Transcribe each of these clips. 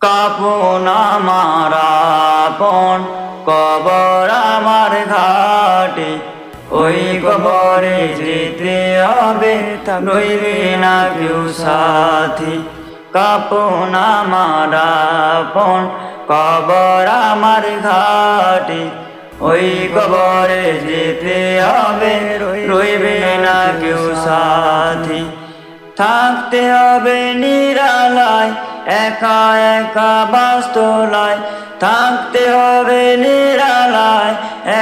কাপন আমার আপন, কবর আমার ঘাটে। ওই কবরে যেতে হবে রইবে না কেউ সাথী। কাপন আমার আপন, কবর আমার ঘাটে। ওই কবরে যেতে হবে রইবে না কেউ সাথী। থাকতে হবে নিরালায় একা একা বাস্তলায় থাকতে হবে নিরালায়।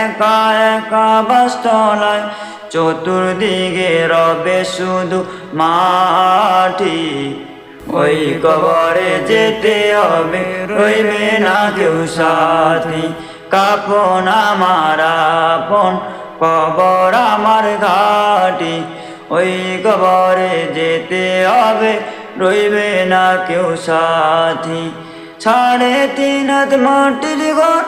একা একা বাস্তলায় চতুর্দিকে রবে শুধু মাটি। ওই কবরে যেতে হবে, রইবে না কেউ সাথী। কাপন আমার আপন, কবর আমার ঘাটি। ওই কবরে যেতে হবে রইবে না কেউ সাথী। সাড়ে তিন হাত মাটির ঘর,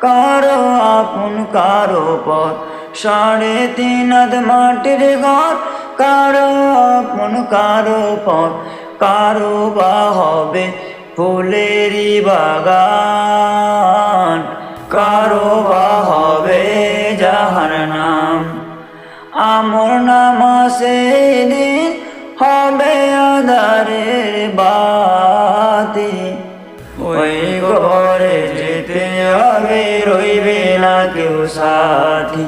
কারও আপন, কারও পর। সাড়ে তিন হাত মাটির ঘর, কারও আপন, কারও পর। কারও বা হবে ফুলেরই বাগান। কারও বা হবে যাহার নাম। আমর নামাসে দিন যেতে হবে রইবে না কেউ সাথী।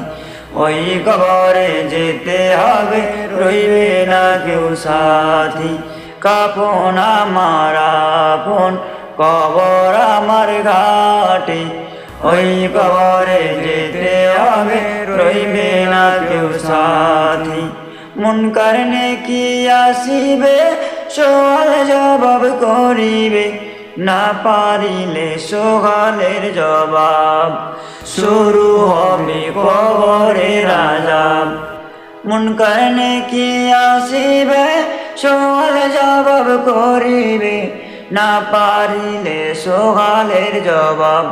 ওই কবরে যেতে হবে, রইবে না কেউ সাথী। কাপন আমার আপন, কবর আমার ঘাটে। ওই কবরে যেতে হবে, রইবে না কেউ সাথী। মন কারণে কি আসিবে? সোয়াল জবাব করিবে। না পারিলে সোহালের জবাব, শুরু হবে কবরে রাজাব মন কারণে কি আসিবে সোহাল জবাব করিবে, না পারিলে সোহালের জবাব,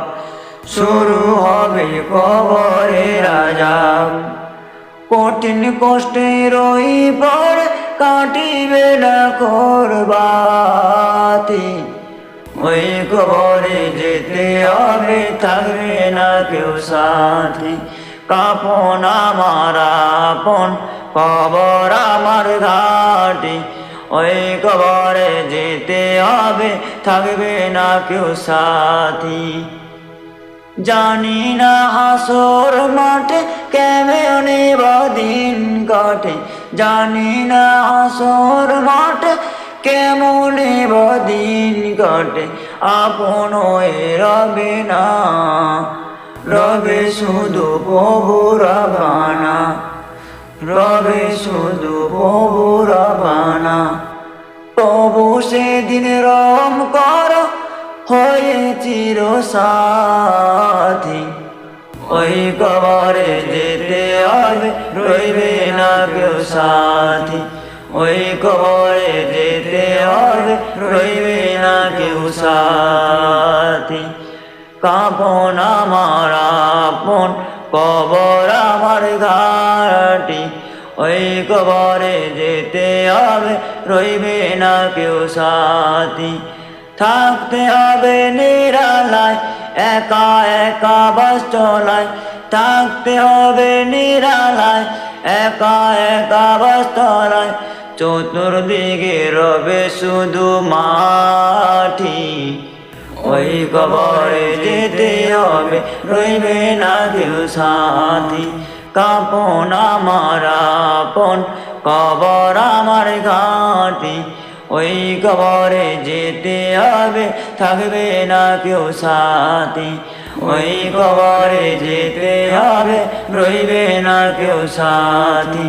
শুরু হবে কবরে রাজাব কঠিন কষ্টে রই পর কাটিবে না করবাতি। ওই কবরে যেতে হবে থাকবে না কেউ সাথী। কাপন আমার আপন, কবর আমার ঘাটি। ওই কবরে যেতে হবে থাকবে না কেউ সাথী। জানি না হাসর মাঠে কেমনে দিন কাটে। জানি না হাসর মাঠে কেমনে দিন কাটে আপন রবে না। রবে শুধু প্রভুরা বানা রবে শুধু প্রভুরা বানা প্রভু সেদিন রম কর, হয়ে চির সাথী। ওই কবরে যেতে হবে, রইবে না কেউ সাথী। ওই কবরে যেতে হবে, রইবে না কেউ সাথী। কাপন আমার আপন, কবর আমার ঘাটি। ওই কবরে যেতে হবে, রইবে না কেউ সাথী। থাকতে হবে নিরালায়, একা একা বাস চলায়। থাকতে হবে নিরালায়, একা একা বাস চলায়। চতুর্দিকে রবে শুধু মাটি। ওই কবরে যেতে হবে, রইবে না কেউ সাথী। কাপন আমার আপন, কবর আমার ঘাটি। ওই কবরে যেতে হবে, থাকবে না কেউ সাথী। ওই কবরে যেতে হবে, রইবে না কেউ সাথী।